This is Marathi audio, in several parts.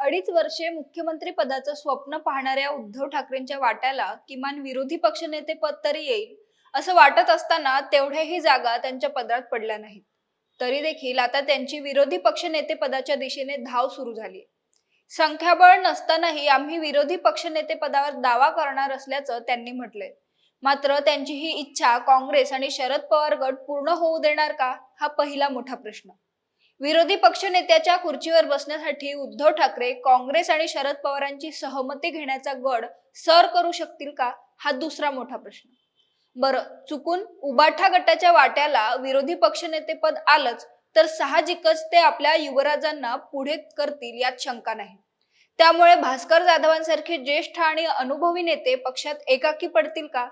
अडीच वर्षे मुख्यमंत्री पदाचं स्वप्न पाहणाऱ्या उद्धव ठाकरेंच्या वाट्याला किमान विरोधी पक्षनेते पद तरी येईल असं वाटत असताना तेवढ्याही जागा त्यांच्या पदात पडल्या नाहीत. तरी देखील आता त्यांची विरोधी पक्षनेते पदाच्या दिशेने धाव सुरू झाली संख्याबळ नसतानाही आम्ही विरोधी पक्षनेते पदावर दावा करणार असल्याचं त्यांनी म्हटलंय. मात्र त्यांची ही इच्छा काँग्रेस आणि शरद पवार गट पूर्ण होऊ देणार का? हा पहिला मोठा प्रश्न. विरोधी पक्षनेत्याच्या खुर्चीवर बसण्यासाठी उद्धव ठाकरे काँग्रेस आणि शरद पवारांची सहमती घेण्याचा गड सर करू शकतील का हा दुसरा मोठा प्रश्न. बरं चुकून उबाठा गटाच्या वाट्याला विरोधी पक्षनेतेपद आलंच तर साहजिकच ते आपल्या युवराजांना पुढे करतील यात शंका नाही. त्यामुळे भास्कर जाधवांसारखे ज्येष्ठ आणि अनुभवी नेते पक्षात एकाकी पडतील का?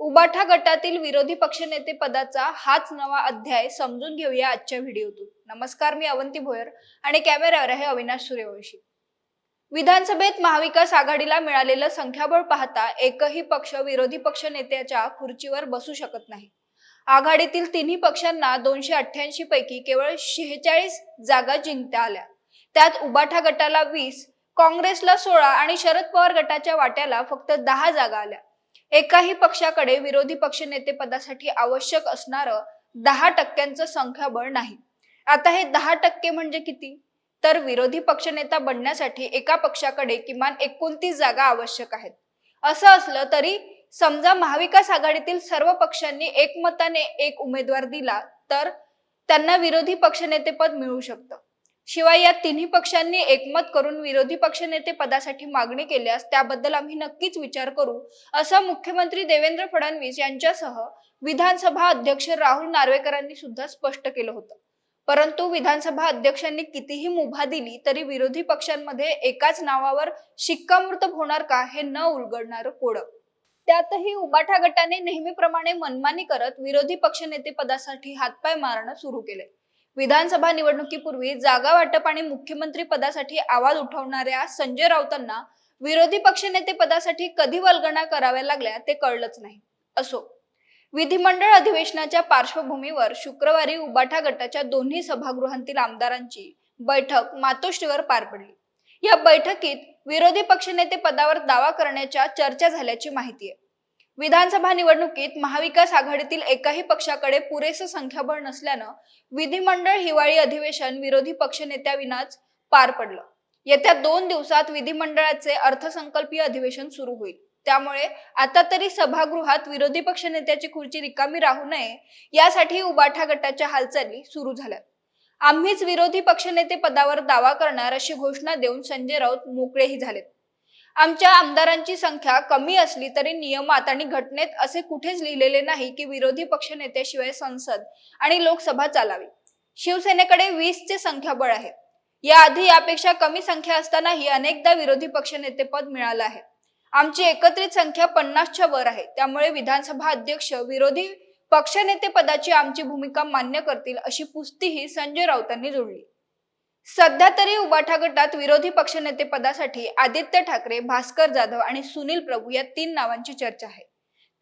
उबाठा गटातील विरोधी पक्षनेते पदाचा हाच नवा अध्याय समजून घेऊया आजच्या व्हिडिओतून. नमस्कार मी अवंती भोयर आणि कॅमेऱ्यावर आहे अविनाश सूर्यवंशी. विधानसभेत महाविकास आघाडीला मिळालेलं संख्याबळ पाहता एकही पक्ष विरोधी पक्ष नेत्याच्या खुर्चीवर बसू शकत नाही. आघाडीतील तिन्ही पक्षांना दोनशे अठ्ठ्याऐंशी पैकी केवळ शेहेचाळीस जागा जिंकता आल्या. त्यात उबाठा गटाला वीस काँग्रेसला सोळा आणि शरद पवार गटाच्या वाट्याला फक्त दहा जागा आल्या. एकाही पक्षाकडे विरोधी पक्षनेते पदासाठी आवश्यक असणारं दहा टक्क्यांचं संख्याबळ नाही. आता हे दहा टक्के म्हणजे किती? तर विरोधी पक्षनेता बनण्यासाठी एका पक्षाकडे किमान एकोणतीस जागा आवश्यक आहेत. असं असलं तरी समजा महाविकास आघाडीतील सर्व पक्षांनी एकमताने एक उमेदवार दिला तर त्यांना विरोधी पक्षनेतेपद मिळू शकतं. शिवाय या तिन्ही पक्षांनी एकमत करून विरोधी पक्षनेते पदासाठी मागणी केल्यास त्याबद्दल आम्ही नक्कीच विचार करू असं मुख्यमंत्री देवेंद्र फडणवीस यांच्यासह विधानसभा अध्यक्ष राहुल नार्वेकरांनी सुद्धा स्पष्ट केलं होतं. परंतु विधानसभा अध्यक्षांनी कितीही मुभा दिली तरी विरोधी पक्षांमध्ये एकाच नावावर शिक्कामोर्तब होणार का हे न उलगडणार कोड. त्यातही उबाठा गटाने नेहमीप्रमाणे मनमानी करत विरोधी पक्षनेते पदासाठी हातपाय मारणं सुरू केले. विधानसभा निवडणुकीपूर्वी जागा वाटप आणि मुख्यमंत्री पदासाठी आवाज उठवणाऱ्या संजय राऊतांना विरोधी पक्षनेते पदासाठी कधी वल्गणा कराव्या लागल्या ते कळलंच नाही. असो विधिमंडळ अधिवेशनाच्या पार्श्वभूमीवर शुक्रवारी उबाठा गटाच्या दोन्ही सभागृहांतील आमदारांची बैठक मातोश्रीवर पार पडली. या बैठकीत विरोधी पक्षनेते पदावर दावा करण्याच्या चर्चा झाल्याची माहिती आहे. विधानसभा निवडणुकीत महाविकास आघाडीतील एकाही पक्षाकडे पुरेसं संख्याबळ नसल्यानं विधिमंडळ हिवाळी अधिवेशन विरोधी पक्षनेत्याविनाच पार पडलं. येत्या दोन दिवसात विधिमंडळाचे अर्थसंकल्पीय अधिवेशन सुरू होईल. त्यामुळे आता तरी सभागृहात विरोधी पक्षनेत्याची खुर्ची रिकामी राहू नये यासाठी उबाठा गटाच्या हालचाली सुरू झाल्यात. आम्हीच विरोधी पक्षनेते पदावर दावा करणार अशी घोषणा देऊन संजय राऊत मोकळेही झालेत. आमच्या आमदारांची संख्या कमी असली तरी नियमात आणि घटनेत असे कुठेच लिहिलेले नाही की विरोधी पक्षनेत्याशिवाय संसद आणि लोकसभा चालावी. शिवसेनेकडे वीसचे संख्याबळ आहे. याआधी यापेक्षा कमी संख्या असतानाही अनेकदा विरोधी पक्षनेतेपद मिळालं आहे. आमची एकत्रित संख्या पन्नासच्या वर आहे. त्यामुळे विधानसभा अध्यक्ष विरोधी पक्षनेते पदाची आमची भूमिका मान्य करतील अशी पुस्तीही संजय राऊतांनी जोडली. सध्या तरी उबाठा गटात विरोधी पक्षनेते पदासाठी आदित्य ठाकरे भास्कर जाधव आणि सुनील प्रभू या तीन नावांची चर्चा आहे.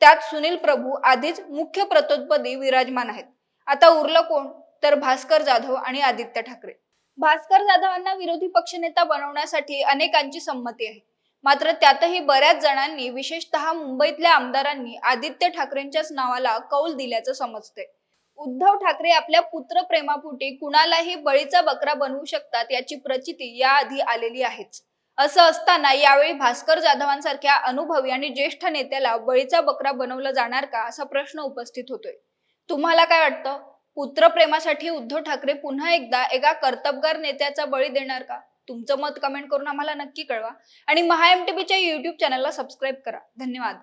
त्यात सुनील प्रभू आधीच मुख्य प्रतोदपदी विराजमान आहेत. आता उरलं कोण? तर भास्कर जाधव आणि आदित्य ठाकरे. भास्कर जाधवांना विरोधी पक्षनेता बनवण्यासाठी अनेकांची संमती आहे. मात्र त्यातही बऱ्याच जणांनी विशेषतः मुंबईतल्या आमदारांनी आदित्य ठाकरेंच्याच नावाला कौल दिल्याचं समजतंय. उद्धव ठाकरे आपल्या पुत्र प्रेमापुटी कुणालाही बळीचा बकरा बनवू शकतात याची प्रचिती याआधी आलेली आहेच. असं असताना यावेळी भास्कर जाधवांसारख्या अनुभवी आणि ज्येष्ठ नेत्याला बळीचा बकरा बनवला जाणार का असा प्रश्न उपस्थित होतोय. तुम्हाला काय वाटतं? पुत्रप्रेमासाठी उद्धव ठाकरे पुन्हा एकदा एका कर्तबगार नेत्याचा बळी देणार का? तुमचं मत कमेंट करून आम्हाला नक्की कळवा. आणि महा एम युट्यूब चॅनलला सबस्क्राईब करा. धन्यवाद.